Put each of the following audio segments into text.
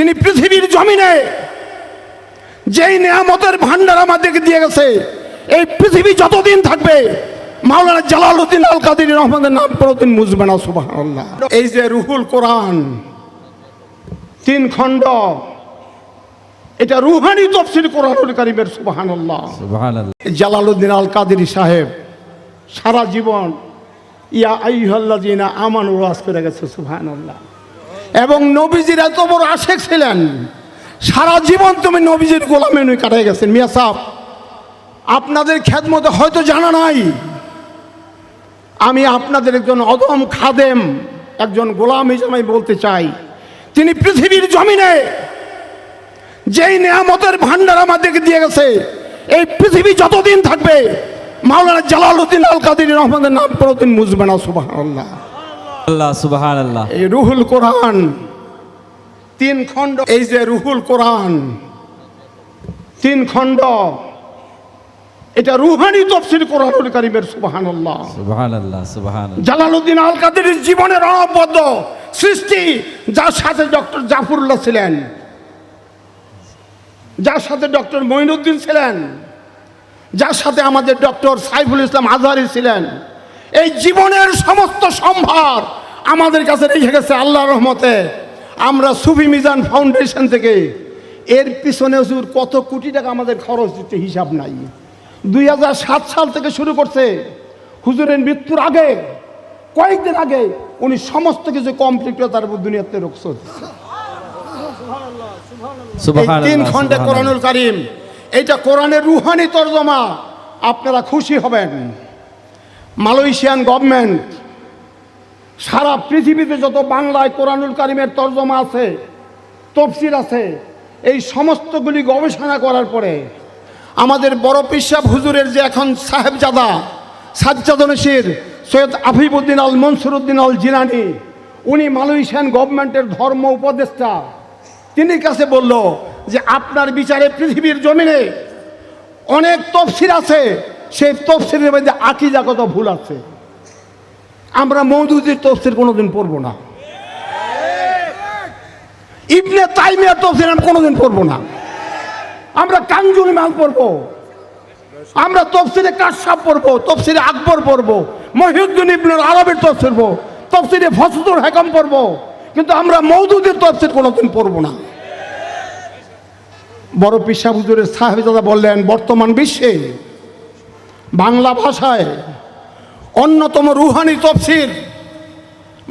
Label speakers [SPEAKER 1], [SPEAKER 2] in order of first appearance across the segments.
[SPEAKER 1] তিনি পৃথিবীর জমিনে যেই নেয়ামতের ভান্ডার আমাদেরকে দিয়ে গেছে এই পৃথিবী যতদিন থাকবে মাওলানা জালালউদ্দিন আল কাদির রহমানের নাম কোনোদিন মুজবে না সুবহানাল্লাহ। এই যে রুহুল কোরআন তিন খণ্ড এটা রুহানি তফসিল কোরআনুল কারিমের সুবহানাল্লাহ। জালালউদ্দিন আল কাদেরি সাহেব সারা জীবন ইয়া আইহল্লাজিনা আমান ওয়াজ করে গেছে সুবহানাল্লাহ। এবং নবীজির এত বড় আশেক ছিলেন। সারা জীবন তুমি নবীজির গোলামে নই কাটাই গেছেন। মিয়া সাহ আপনাদের খ্যাতমতে হয়তো জানা নাই। আমি আপনাদের একজন অদম খাদেম, একজন গোলাম হিসেবে বলতে চাই। তিনি পৃথিবীর জমিনে যেই নেয়ামতের ভান্ডার আমাদেরকে দিয়ে গেছে, এই পৃথিবী যতদিন থাকবে, মাওলানা জালালউদ্দিন আল কাদির রহমানের নাম কোনোদিন মুজবে না, সুবহানাল্লাহ।
[SPEAKER 2] আল্লাহ সুবহানাল্লাহ।
[SPEAKER 1] এই রুহুল কোরআন তিন খণ্ড এই যে রুহুল কোরআন তিন খণ্ড এটা রুহানি তফসিল কোরআনুল কারিমের সুবহানাল্লাহ।
[SPEAKER 2] সুবহানাল্লাহ
[SPEAKER 1] জালালউদ্দিন আল কাদের জীবনের অনবদ্য সৃষ্টি যার সাথে ডক্টর জাফরুল্লাহ ছিলেন যার সাথে ডক্টর মঈনুদ্দিন ছিলেন যার সাথে আমাদের ডক্টর সাইফুল ইসলাম আজহারি ছিলেন এই জীবনের সমস্ত সম্ভার আমাদের কাছে রেখে গেছে আল্লাহ রহমতে। আমরা সুফি মিজান ফাউন্ডেশন থেকে এর পিছনে হুজুর কত কোটি টাকা আমাদের খরচ দিতে হিসাব নাই। দুই হাজার সাত সাল থেকে শুরু করছে। হুজুরের মৃত্যুর আগে কয়েকদিন আগে উনি সমস্ত কিছু কমপ্লিট করে তারপর দুনিয়াতে রক্ষত তিন
[SPEAKER 2] সুবহানাল্লাহ।
[SPEAKER 1] কোরআনুল কারিম এইটা কোরআনের রুহানি তর্জমা। আপনারা খুশি হবেন। মালয়েশিয়ান গভর্নমেন্ট সারা পৃথিবীতে যত বাংলায় কোরআনুল কারিমের তর্জমা আছে, তফসির আছে, এই সমস্তগুলি গবেষণা করার পরে আমাদের বড় পিসাব হুজুরের যে এখন সাহেবজাদা, সাজ্জাদ নসির, সৈয়দ আফিবুদ্দিন আল মনসুরুদ্দিন আল জিনানি উনি মালয়েশিয়ান গভর্নমেন্টের ধর্ম উপদেষ্টা তিনি কাছে বলল যে আপনার বিচারে পৃথিবীর জমিনে অনেক তফসির আছে, সেই তফসিরের মধ্যে আকিজাগত ভুল আছে। আমরা মৌদুদির তফসির কোনোদিন পড়ব না। ইবনে তাইমিয়ার তফসির আমি কোনোদিন পড়ব না। আমরা কাঞ্জুল মাল পড়ব। আমরা তফসিরে কাশাব পড়ব, তফসিরে আকবর পড়ব, মহিউদ্দিন ইবনুল আরবের তফসির পড়ব, তফসিরে ফসদুল হেকম পড়ব। কিন্তু আমরা মৌদুদের তফসির কোনোদিন পড়ব না। বড় পিসা হুজুরের সাহেবজাদা বললেন, বর্তমান বিশ্বে বাংলা ভাষায় অন্যতম রুহানি তফসির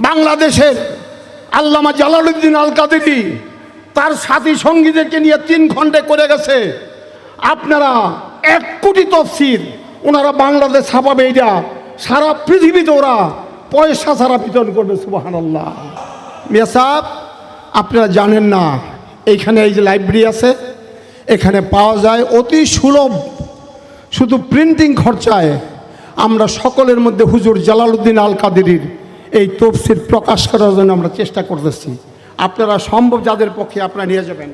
[SPEAKER 1] বাংলাদেশের আল্লামা জালালউদ্দিন আল কাদেরি তার সাথী সঙ্গীদেরকে নিয়ে তিন ঘন্টে করে গেছে। আপনারা এক কোটি তফসির ওনারা বাংলাদেশ ছাপাবে এটা সারা পৃথিবীতে ওরা পয়সা ছাড়া বিতরণ করবে সুবাহান আল্লাহ মিয়া সাহেব, আপনারা জানেন না, এইখানে এই যে লাইব্রেরি আছে, এখানে পাওয়া যায় অতি সুলভ। শুধু প্রিন্টিং খরচায় আমরা সকলের মধ্যে হুজুর জালালউদ্দিন আল কাদেরির এই তফসির প্রকাশ করার জন্য আমরা চেষ্টা করতেছি। আপনারা সম্ভব যাদের পক্ষে আপনারা নিয়ে যাবেন।